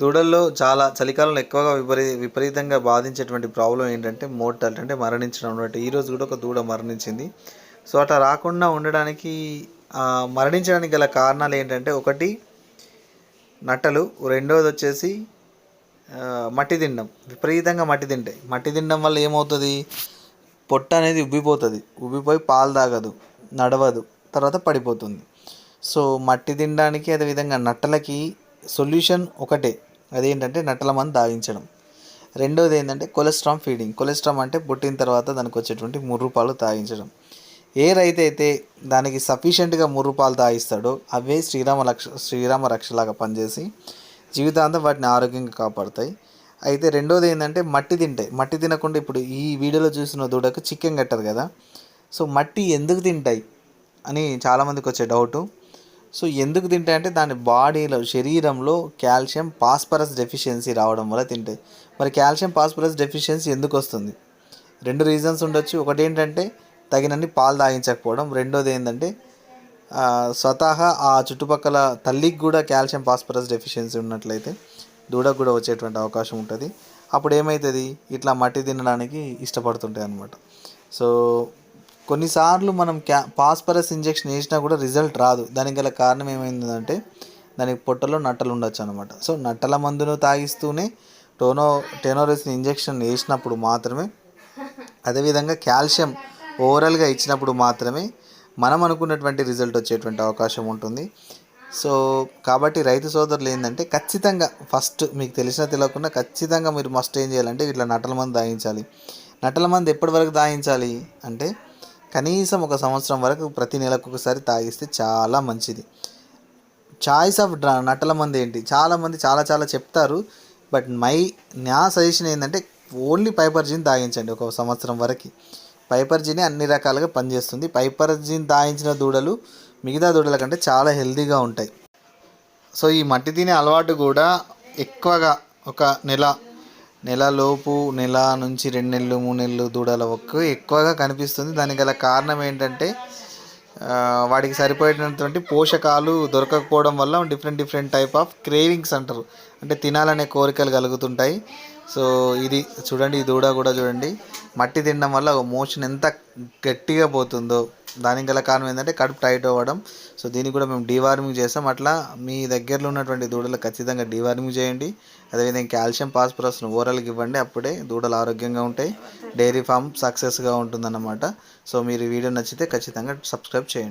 దూడల్లో చాలా చలికాలంలో ఎక్కువగా విపరీ విపరీతంగా బాధించేటువంటి ప్రాబ్లం ఏంటంటే మోర్టాలిటీ అంటే మరణించడం అనమాట ఈరోజు కూడా ఒక దూడ మరణించింది. సో అట్లా రాకుండా ఉండడానికి మరణించడానికి గల కారణాలు ఏంటంటే ఒకటి నట్టలు. రెండోది వచ్చేసి మట్టి తినడం. విపరీతంగా మట్టి తింటాయి మట్టి తినడం వల్ల ఏమవుతుంది? పొట్ట అనేది ఉబ్బిపోతుంది. ఉబ్బిపోయి పాలు తాగదు. నడవదు. తర్వాత పడిపోతుంది. సో మట్టి తినడానికి అదేవిధంగా నట్టలకి సొల్యూషన్ ఒకటే. అదేంటంటే నట్టల మందు తాగించడం రెండోది ఏంటంటే కొలెస్ట్రామ్ ఫీడింగ్. కొలెస్ట్రామ్ అంటే పుట్టిన తర్వాత దానికి వచ్చేటువంటి ముర్రుపాలు తాగించడం ఏ రైతు అయితే దానికి సఫిషియెంట్గా ముర్రుపాలు తాగిస్తాడో అవే శ్రీరామ రక్ష శ్రీరామ రక్షలాగా పనిచేసి జీవితాంతం వాటిని ఆరోగ్యంగా కాపాడుతాయి. అయితే రెండోది ఏంటంటే మట్టి తింటాయి మట్టి తినకుండా ఇప్పుడు ఈ వీడియోలో చూసిన దూడకు చికెన్ కట్టారు కదా. సో మట్టి ఎందుకు తింటాయి? అని చాలామందికి వచ్చే డౌటు. సో ఎందుకు తింటాయంటే దాని బాడీలో శరీరంలో కాల్షియం పాస్పరస్ డెఫిషియన్సీ రావడం వల్ల తింటాయి. మరి కాల్షియం పాస్పరస్ డెఫిషియన్సీ ఎందుకు వస్తుంది? రెండు రీజన్స్ ఉండొచ్చు. ఒకటి ఏంటంటే తగినన్ని పాలు తాగించకపోవడం. రెండోది ఏంటంటే స్వతహా ఆ చుట్టుపక్కల తల్లికి కూడా కాల్షియం పాస్పరస్ డెఫిషియన్సీ ఉన్నట్లయితే దూడకు కూడా వచ్చేటువంటి అవకాశం ఉంటుంది. అప్పుడు ఏమవుతుంది ఇట్లా మట్టి తినడానికి ఇష్టపడుతుంటాయి అనమాట సో కొన్నిసార్లు మనం క్యా పాస్పరస్ ఇంజెక్షన్ వేసినా కూడా రిజల్ట్ రాదు. దానికి గల కారణం ఏమైందంటే దానికి పొట్టలో నట్టలు ఉండొచ్చు అనమాట సో నట్టల మందును తాగిస్తూనే టోనో టెనోరెసిన్ ఇంజెక్షన్ వేసినప్పుడు మాత్రమే అదేవిధంగా కాల్షియం ఓవరాల్గా ఇచ్చినప్పుడు మాత్రమే మనం అనుకున్నటువంటి రిజల్ట్ వచ్చేటువంటి అవకాశం ఉంటుంది. సో కాబట్టి రైతు సోదరులు ఏంటంటే ఖచ్చితంగా ఫస్ట్ మీకు తెలిసిన తెలియకుండా ఖచ్చితంగా మీరు మస్ట్ ఏం చేయాలంటే ఇట్లా నటల మంది దాయించాలి నటల మంది ఎప్పటి వరకు దాయించాలి అంటే కనీసం ఒక సంవత్సరం వరకు ప్రతి నెలకు ఒకసారి తాగిస్తే చాలా మంచిది. చాయిస్ ఆఫ్ డ్రా నటల మంది ఏంటి? చాలామంది చాలా చాలా చెప్తారు బట్ మై నా సజెషన్ ఏంటంటే ఓన్లీ పైపర్జీని తాగించండి ఒక సంవత్సరం వరకు. పైపర్జినే అన్ని రకాలుగా పనిచేస్తుంది. పైపర్జిన్ తాగించిన దూడలు మిగతా దూడల కంటే చాలా హెల్తీగా ఉంటాయి. సో ఈ మట్టి తినే అలవాటు కూడా ఎక్కువగా ఒక నెల నెలలోపు నెల నుంచి రెండు నెలలు మూడు నెలలు దూడల వరకు ఎక్కువగా కనిపిస్తుంది. దానికి గల కారణం ఏంటంటే వాడికి వాటికి సరిపోయేటటువంటి పోషకాలు దొరకకపోవడం వల్ల different different type of cravings అంటారు. అంటే తినాలనే కోరికలు కలుగుతుంటాయి. సో ఇది చూడండి ఈ దూడ కూడా చూడండి. మట్టి తినడం వల్ల మోషన్ ఎంత గట్టిగా పోతుందో. దానికి గల కారణం ఏంటంటే కడుపు టైట్ అవ్వడం. సో దీనికి కూడా మేము డీవార్మింగ్ చేస్తాం. అట్లా మీ దగ్గరలో ఉన్నటువంటి దూడలు ఖచ్చితంగా డీవార్మింగ్ చేయండి. అదేవిధంగా కాల్షియం పాస్పరస్ను ఓరల్కి ఇవ్వండి. అప్పుడే దూడలు ఆరోగ్యంగా ఉంటాయి. డైరీ ఫామ్ సక్సెస్గా ఉంటుందన్నమాట. సో మీరు వీడియో నచ్చితే ఖచ్చితంగా సబ్స్క్రైబ్ చేయండి.